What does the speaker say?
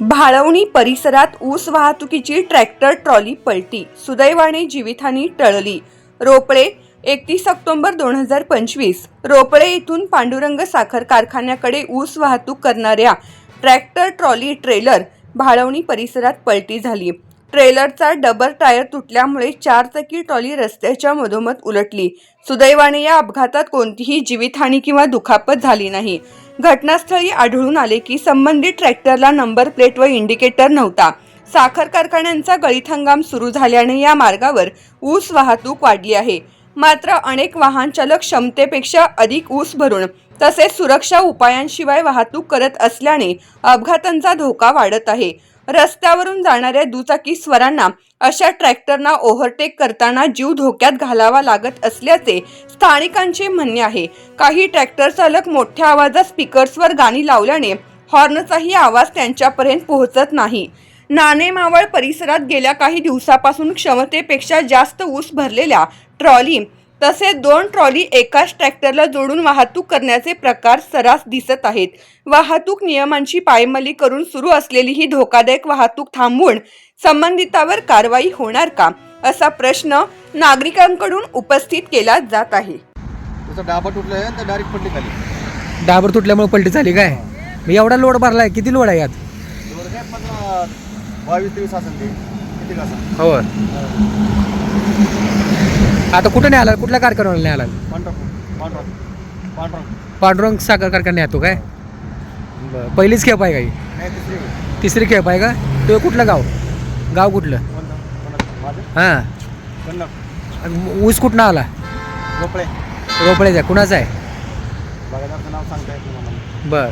भाळवणी परिसरात ऊस वाहतुकीची ट्रॅक्टर ट्रॉली पलटी. सुदैवाने जीवितहानी टळली. रोपळे एकतीस ऑक्टोंबर दोन हजार पंचवीस. रोपळे येथून पांडुरंग साखर कारखान्याकडे ऊस वाहतूक करणाऱ्या ट्रॅक्टर ट्रॉली ट्रेलर भाळवणी परिसरात पलटी झाली. ट्रेलरचा डबल टायर तुटल्यामुळे चारचाकी ट्रॉली रस्त्याच्या मधोमध उलटली. सुदैवाने या अपघातात कोणतीही जीवितहानी किंवा दुखापत झाली नाही. घटनास्थळी आढळून आले की संबंधित ट्रॅक्टरला नंबर प्लेट व इंडिकेटर नव्हता. साखर कारखान्यांचा गळीत हंगाम सुरू झाल्याने या मार्गावर ऊस वाहतूक वाढली आहे. मात्र अनेक वाहन चालक क्षमतेपेक्षा अधिक ऊस भरून तसेच सुरक्षा उपायांशिवाय वाहतूक करत असल्याने अपघातांचा धोका वाढत आहे. रस्त्यावरून जाणाऱ्या दुचाकी स्वरांना अशा ट्रॅक्टरना ओव्हरटेक करताना जीव धोक्यात घालावा लागत असल्याचे स्थानिकांचे म्हणणे आहे. काही ट्रॅक्टर चालक मोठ्या आवाजात स्पीकर्सवर गाणी लावल्याने हॉर्नचाही आवाज त्यांच्यापर्यंत पोहोचत नाही. नाणे मावळ परिसरात गेल्या काही दिवसापासून क्षमतेपेक्षा जास्त ऊस भरलेल्या ट्रॉली तसेच दोन ट्रॉली एकाच ट्रॅक्टरला जोडून वाहतूक करण्याचे प्रकार सरास दिसत आहेत. वाहतूक नियमांची पायमल्ली करून सुरू असलेली ही धोकादायक वाहतूक थांबवून संबंधितावर कारवाई होणार का? असा प्रश्न नागरिकांकडून उपस्थित केला जात आहे. तर डायरेक्ट डाबर तुटल्यामुळे पलटी झाली काय? मग एवढा लोड भरलाय किती लोड आहे यात? बावीस तेवीस असेल ते. किती हो आता कुठं नाही आला? कुठल्या कारखान्याला नाही आला? पांडुरंग साखर कारखान्यात येतो काय? बरं. पहिलीच खेप आहे काही? तिसरी खेप. आहे का? तो कुठलं गाव? गाव कुठलं? हां. आणि ऊस कुठनं आला? गोपळे रोपड्याचा कुणाचा आहे? बघायचं नाव सांगता येत नाही मला. बरं.